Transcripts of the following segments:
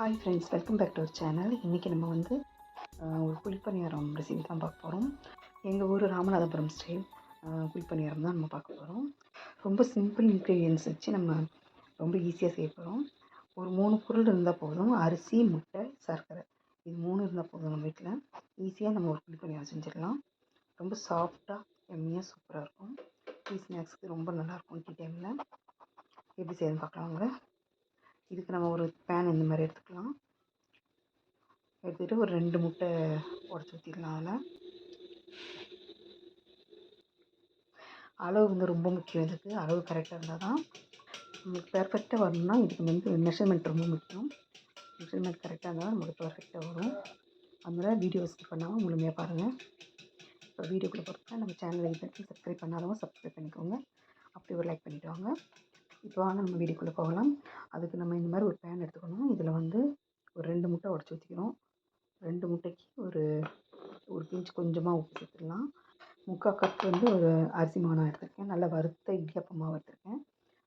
Hi friends welcome back to our channel இன்றைக்கி நம்ம வந்து ஒரு குழிப்பணியாரம் ரெசிபி தான் பார்க்க போகிறோம் எங்கள் ஊர் ராமநாதபுரம் ஸ்டைல் குழிப்பணியாரம் தான் நம்ம பார்க்க போகிறோம் ரொம்ப சிம்பிள் இன்க்ரீடியன்ஸ் வச்சு நம்ம ரொம்ப ஈஸியாக செய்ய போகிறோம் ஒரு மூணு பொருள் இருந்தால் போதும். அரிசி முட்டை சர்க்கரை. இது மூணு இருந்தால் போதும் நம்ம வீட்டில் ஈஸியாக நம்ம ஒரு குழிப்பணியாரம் செஞ்சிடலாம். ரொம்ப சாஃப்டாக எம்மியாக சூப்பராக இருக்கும். டீ ஸ்நாக்ஸுக்கு ரொம்ப நல்லாயிருக்கும் டீ டைமில் எப்படி செய்யணும்னு பார்க்கலாம் இதுக்கு நம்ம ஒரு பேன் இந்த மாதிரி எடுத்துக்கலாம். எடுத்துகிட்டு ஒரு ரெண்டு முட்டை உடச்சி ஊற்றிக்கலாம் அதில். அளவு வந்து ரொம்ப முக்கியம் இதுக்கு. அளவு கரெக்டாக இருந்தால் தான் நமக்கு பெர்ஃபெக்டாக வரணும்னா இதுக்கு வந்து மெஷர்மெண்ட் ரொம்ப முக்கியம். மெஷர்மெண்ட் கரெக்டாக இருந்தால் தான் நமக்கு பெர்ஃபெக்டாக வரும். அதனால் வீடியோ ஸ்கிப் பண்ணாமல் முழுமையாக பாருங்கள் இப்போ வீடியோக்குள்ளே பொறுத்தா நம்ம சேனலை இது வரைக்கும் சப்ஸ்கிரைப் பண்ணாதவங்க சப்ஸ்கிரைப் பண்ணிக்கோங்க. அப்படி ஒரு லைக் பண்ணிவிட்டு வாங்க. இப்போ வாங்க நம்ம வீடியோக்குள்ளே போகலாம். அதுக்கு நம்ம இந்த மாதிரி ஒரு பேன் எடுத்துக்கணும். இதில் வந்து ஒரு ரெண்டு முட்டை உடச்சி ஊற்றிக்கிறோம் ரெண்டு முட்டைக்கு ஒரு ஒரு பிஞ்ச் கொஞ்சமாக உப்பு சேர்த்துடலாம். முக்கால் கப் வந்து ஒரு அரிசி மாவு எடுத்திருக்கேன். நல்லா வறுத்த இடியாப்ப எடுத்திருக்கேன்.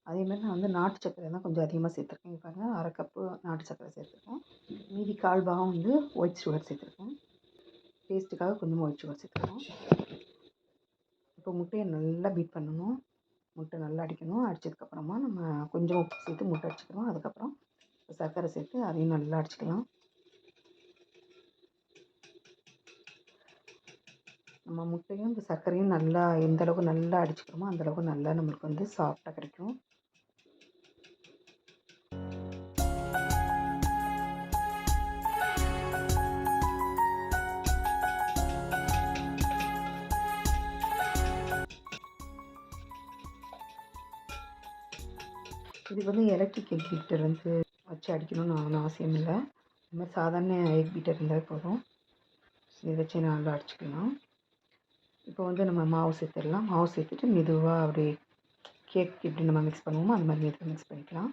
அதேமாதிரி நான் வந்து நாட்டு சர்க்கரை தான் கொஞ்சம் அதிகமாக சேர்த்துருக்கேன். பாருங்க அரை கப்பு நாட்டு சர்க்கரை சேர்த்துருக்கேன். மீதி கால் பாகம் வந்து ஒயிட் சுகர் சேர்த்துருக்கேன். டேஸ்ட்டுக்காக கொஞ்சமாக ஒயிட் சுகர் சேர்த்துருக்கோம். இப்போ முட்டையை நல்லா பீட் பண்ணணும். முட்டை நல்லா அடிக்கணும். அடித்ததுக்கப்புறமா நம்ம கொஞ்சம் உப்பு சேர்த்து முட்டை அடிச்சுக்கணும். அதுக்கப்புறம் சர்க்கரை சேர்த்து அதையும் நல்லா அடிச்சுக்கலாம். நம்ம முட்டையும் இந்த சர்க்கரையும் நல்லா எந்த அளவுக்கு நல்லா அடிச்சுக்கிறோமோ அந்த அளவுக்கு நல்லா நம்மளுக்கு வந்து சாஃப்டாக கிடைக்கும். இது வந்து எலக்ட்ரிக் எக் பீட்டர் வந்து வச்சு அடிக்கணும்னு நான் அவசியம் இல்லை. இந்த மாதிரி சாதாரண எக் பீட்டர் இருந்தால் போதும். இதை வச்சு நல்லா அடிச்சுக்கலாம். இப்போ வந்து நம்ம மாவு சேர்த்துடலாம். மாவு சேர்த்துட்டு மெதுவாக அப்படியே கேக் எப்படி நம்ம மிக்ஸ் பண்ணுவோமோ அந்த மாதிரி மெதுவாக மிக்ஸ் பண்ணிக்கலாம்.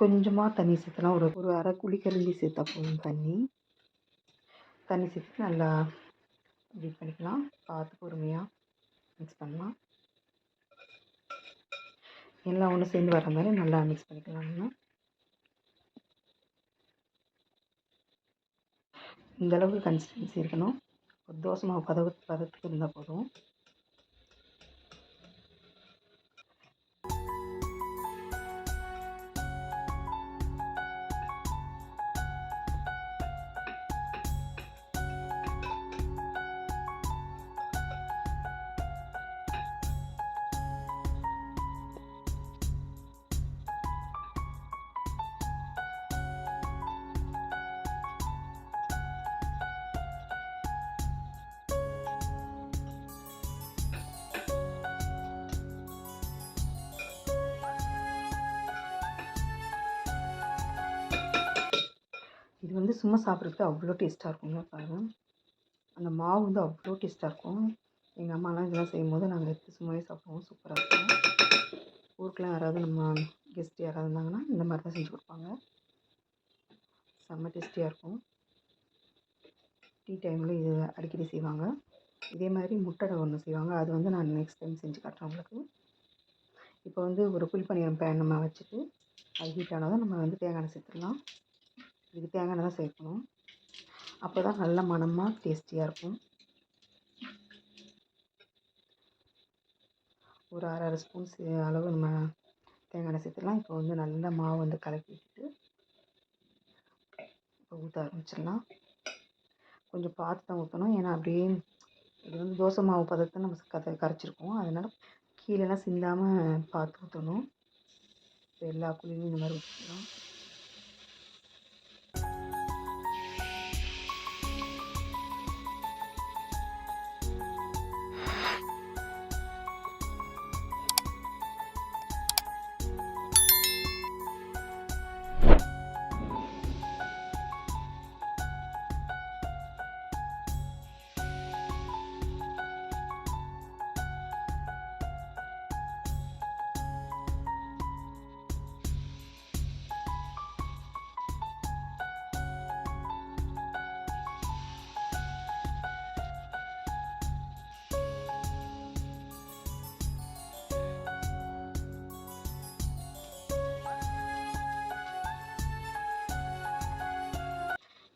கொஞ்சமாக தண்ணி சேர்த்தலாம். ஒரு ஒரு அரை குழிக்கரண்டி சேர்த்தா போதும் தண்ணி. தண்ணி சேர்த்து நல்லா பீட் பண்ணிக்கலாம். பார்த்து பொறுமையாக மிக்ஸ் பண்ணலாம். எல்லாம் ஒன்று சேர்ந்து வர மாதிரி நல்லா மிக்ஸ் பண்ணிக்கலாம் நம்ம. இந்தளவுக்கு கன்சிஸ்டன்சி இருக்கணும். ஒரு தோசை மாவு பதவு பதத்துக்கு இருந்தால் போதும். இது வந்து சும்மா சாப்பிட்றதுக்கு அவ்வளோ டேஸ்ட்டாக இருக்குங்க பாருங்கள் அந்த மாவு வந்து அவ்வளோ டேஸ்ட்டாக இருக்கும். எங்கள் அம்மாலாம் இதெல்லாம் செய்யும்போது நாங்கள் எடுத்து சும்மாவே சாப்பிடுவோம். சூப்பராக இருக்கும். ஊருக்குலாம் யாராவது நம்ம கெஸ்ட் யாராவது இருந்தாங்கன்னா இந்த மாதிரி தான் செஞ்சு கொடுப்பாங்க. செம்ம டேஸ்டியாக இருக்கும். டீ டைமில் இது அடிக்கடி செய்வாங்க. இதே மாதிரி முட்டை ஒன்று செய்வாங்க. அது வந்து நான் நெக்ஸ்ட் டைம் செஞ்சு காட்டுறேன் உங்களுக்கு. இப்போ வந்து ஒரு குழிப்பணியம் பேன் நம்ம வச்சுட்டு அது ஹீட் ஆனதும் நம்ம வந்து தேங்காய் சேர்த்துடலாம். இது தேங்காய் எண்ணெய் தான் சேர்க்கணும். அப்போ தான் நல்ல மணமாக டேஸ்டியாக இருக்கும். ஒரு அரை அரை ஸ்பூன் அளவு நம்ம தேங்காய் எண்ணெய் சேர்த்துடலாம். இப்போ வந்து நல்லா மாவு வந்து கலக்கி விட்டுட்டு இப்போ ஊற்ற ஆரம்பிச்சிடலாம். கொஞ்சம் பார்த்து தான் ஊற்றணும் ஏன்னா அப்படியே இது வந்து தோசை மாவு பதத்தை நம்ம கதை கரைச்சிருக்கோம். அதனால் கீழெல்லாம் சிந்தாமல் பார்த்து ஊற்றணும் இப்போ எல்லா குழியும் இந்த மாதிரி ஊற்றிக்கலாம்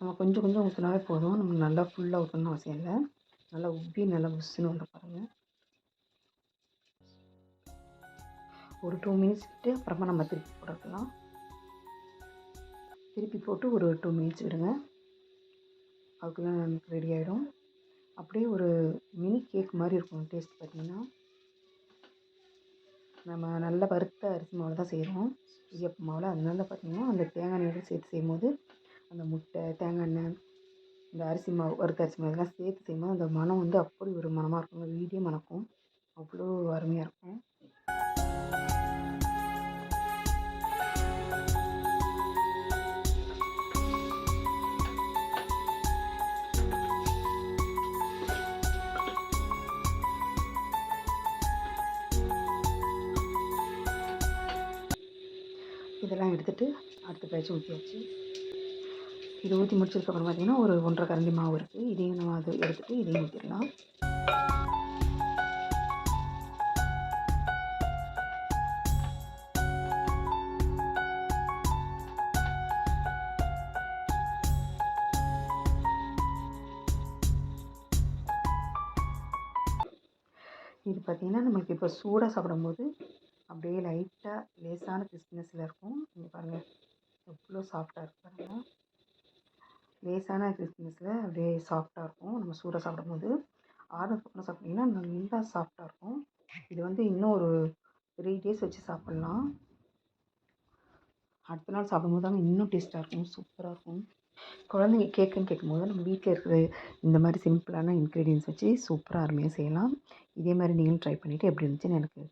நம்ம கொஞ்சம் கொஞ்சம் ஊற்றினாவே போதும். நம்ம நல்லா ஃபுல்லாக ஊற்றணும்னு அவசியம் இல்லை. நல்லா உப்பி நல்லா புஷ்ஷுன்னு வந்து பாருங்கள் ஒரு டூ மினிட்ஸ் விட்டு அப்புறமா நம்ம திருப்பி போட்டுக்கலாம். திருப்பி போட்டு ஒரு டூ மினிட்ஸ் விடுங்க. அதுக்குள்ளே நமக்கு ரெடி ஆகிடும் அப்படியே ஒரு மினி கேக் மாதிரி இருக்கும். டேஸ்ட் பார்த்திங்கன்னா நம்ம நல்ல வறுத்த அரிசி மாவில் தான் செய்கிறோம் இடியப்ப மாவில். அதனால பார்த்திங்கன்னா அந்த தேங்காய் எண்ணெயோடு சேர்த்து செய்யும்போது அந்த முட்டை தேங்காய் எண்ணெய் இந்த அரிசி மாவு வறுத்த அரிசி மாவு இதெல்லாம் சேர்த்து செய்யும்போது அந்த மனம் வந்து அப்படி ஒரு மனமாக இருக்கும். வீடியோ மணக்கும். அவ்வளோ அருமையாக இருக்கும். இதெல்லாம் எடுத்துகிட்டு அடுத்த பேட்ச் ஊற்றியாச்சு இது ஊற்றி முடிச்சதுக்கப்புறம் பார்த்திங்கன்னா ஒரு ஒன்றரை கரண்டி மாவு இருக்குது இதையும் நம்ம அது எடுத்துகிட்டு இதையும் ஊற்றிடலாம் இது பார்த்திங்கன்னா நம்மளுக்கு இப்போ சூடாக சாப்பிடும்போது அப்படியே லைட்டாக லேசான கிறிஸ்பினஸில் இருக்கும். நீங்கள் பாருங்கள் எவ்வளோ சாஃப்டாக இருக்கும் பாருங்கள் லேசான கிறிஸ்மஸில் அப்படியே சாஃப்டாக இருக்கும். நம்ம சூடாக சாப்பிடும்போது ஆறுனதுக்கப்புறம் சாப்பிட்டிங்கன்னா நல்லா சாஃப்டாக இருக்கும். இது வந்து இன்னும் ஒரு த்ரீ டேஸ் வச்சு சாப்பிட்லாம். அடுத்த நாள் சாப்பிடும்போது தாங்க இன்னும் டேஸ்ட்டாக இருக்கும் சூப்பராக இருக்கும். குழந்தைங்க கேக்குன்னு கேட்கும்போது நம்ம வீட்டில் இருக்கிற இந்த மாதிரி சிம்பிளான இன்க்ரீடியன்ஸ் வச்சு சூப்பராக அருமையாக செய்யலாம். இதே மாதிரி நீங்களும் ட்ரை பண்ணிவிட்டு எப்படி இருந்துச்சுன்னு எனக்கு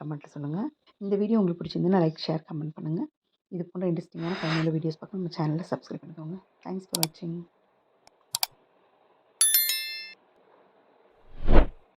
கமெண்ட்டில் சொல்லுங்கள் இந்த வீடியோ உங்களுக்கு பிடிச்சிருந்துன்னா லைக் ஷேர் கமெண்ட் பண்ணுங்கள் இது போன்ற இன்ட்ரெஸ்டிங்கான ஃபைனல் வீடியோஸ் பார்க்க நம்ம சேனலில் சப்ஸ்கிரைப் பண்ணிக்கோங்க. தேங்க்ஸ் ஃபார் வாட்சிங்